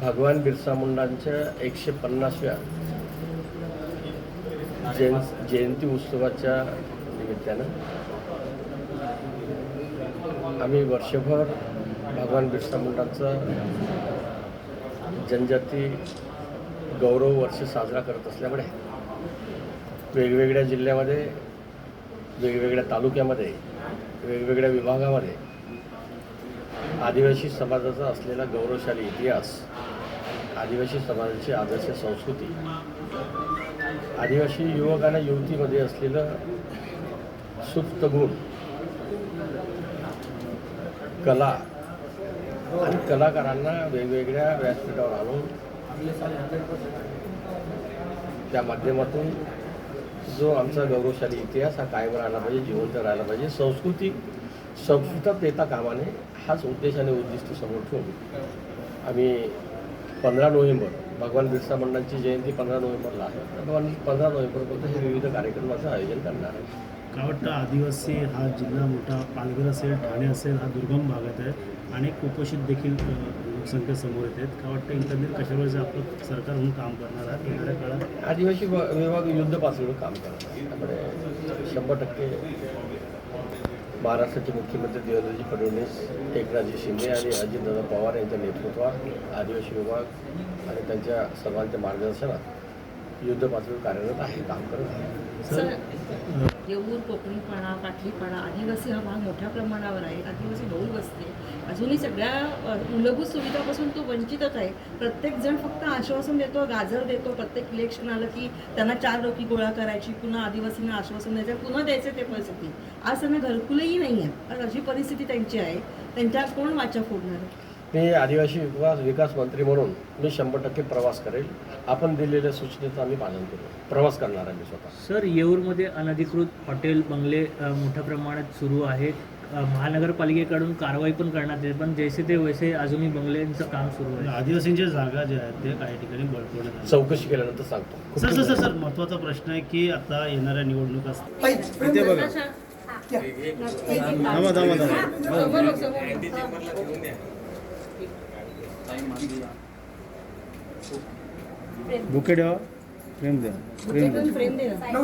भगवान बिरसा मुंडांच्या एकशे पन्नासव्या जयं जयंती उत्सवाच्या निमित्तानं आम्ही वर्षभर भगवान बिरसा मुंडांचा जनजाती गौरव वर्ष साजरा करत असल्यामुळे वेगवेगळ्या जिल्ह्यामध्ये वेगवेगळ्या तालुक्यामध्ये वेगवेगळ्या विभागामध्ये आदिवासी समाजाचा असलेला गौरवशाली इतिहास आदिवासी समाजाची आदर्श संस्कृती. आदिवासी युवक आणि युवतीमध्ये असलेलं सुप्त गुण कला आणि कलाकारांना वेगवेगळ्या व्यासपीठावर आणून त्या माध्यमातून जो आमचा गौरवशाली इतिहास हा कायम राहिला पाहिजे जिवंत राहिला पाहिजे. संस्कृती संस्कृतात येता कामाने हाच उद्देश आणि उद्दिष्ट समोर ठेवून आम्ही पंधरा नोव्हेंबर भगवान बिरसा मुंडांची जयंती पंधरा नोव्हेंबरला आहे. तर भगवान पंधरा नोव्हेंबरपर्यंत हे विविध कार्यक्रमाचं आयोजन करणार आहे. का वाटतं आदिवासी हा जिल्हा मोठा पालघर असेल ठाणे असेल हा दुर्गम भागात आहे अनेक कुपोषित देखील लोकसंख्या समोर येत आहेत. का वाटतं एकंदरीत कशावर आपण सरकार म्हणून काम करणार आहे येणाऱ्या काळात? आदिवासी विभाग युद्ध पातळीवर काम आहे. त्यामुळे शंभर टक्के महाराष्ट्राचे मुख्यमंत्री देवेंद्रजी फडणवीस एकनाथजी शिंदे आणि अजितदादा पवार यांच्या नेतृत्वात आदिवासी विभाग आणि त्यांच्या सर्वांच्या मार्गदर्शनात युद्ध पातळीवर कार्यरत आहे काम करत आहे. सर येऊर कोकणीपणा काठीपणा आदिवासी हा भाग मोठ्या प्रमाणावर आहे. आदिवासी बहुल बसते अजूनही सगळ्या मूलभूत सुविधापासून तो वंचितच आहे. प्रत्येक जण फक्त आश्वासन देतो गाजर देतो प्रत्येक इलेक्शन आलं की त्यांना चार रोखी गोळा करायची पुन्हा आदिवासींना आश्वासन द्यायचं पुन्हा द्यायचं ते परिस्थिती. आज त्यांना घरकुलही नाही आहे आज अशी परिस्थिती त्यांची आहे. त्यांच्यावर कोण वाचा फोडणार? आहे मी आदिवासी विकास विकास मंत्री म्हणून मी शंभर टक्के प्रवास करेल आपण दिलेल्या सूचनेचं आम्ही पालन करू प्रवास करणार आहे मी स्वतः सर येऊरमध्ये अनधिकृत हॉटेल बंगले अ, मोठ्या प्रमाणात सुरू आहेत अ, महानगरपालिकेकडून कारवाई पण करण्यात येते पण जैसे ते वैसे अजूनही बंगल्यांचं काम सुरू आहे आदिवासींच्या जागा ज्या आहेत त्या काही ठिकाणी बळकवण्यात. चौकशी केल्यानंतर सांगतो सर सर सर सर महत्त्वाचा प्रश्न आहे की आता येणाऱ्या निवडणुका थांबा थांबा थांबा बुके द्या. फ्रेम द्या. फ्रेम दे ना.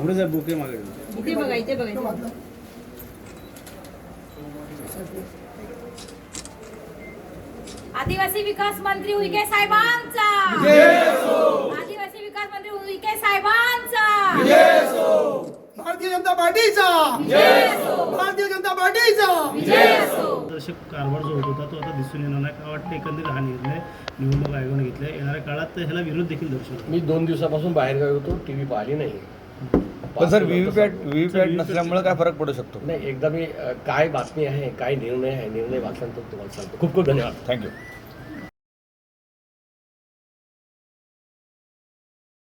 अमृत साहेब बुके मागे. इथे बघा इथे बघा. आदिवासी विकास मंत्री उईके साहेबांचा. आदिवासी विकास मंत्री उईके साहेबांचा. भारतीय जनता पार्टीचा. भारतीय जनता पार्टीचा. तसे कारभार जो होत होता तो आता दिसून येणार नाही. का वाटतं एकंदरीत हा निर्णय निवडणूक आयोगाने घेतला येणाऱ्या काळात ह्याला विरोध देखील दर्शवला मी दोन दिवसापासून बाहेर गावी होतो टी व्ही पाहिली नाही. पण सर व्हीव्हीपॅट व्हीव्हीपॅट नसल्यामुळे काय फरक पडू शकतो? नाही एकदा मी काय बातमी आहे काय निर्णय आहे निर्णय वाचल्यानंतर तुम्हाला सांगतो. खूप खूप धन्यवाद. थँक्यू.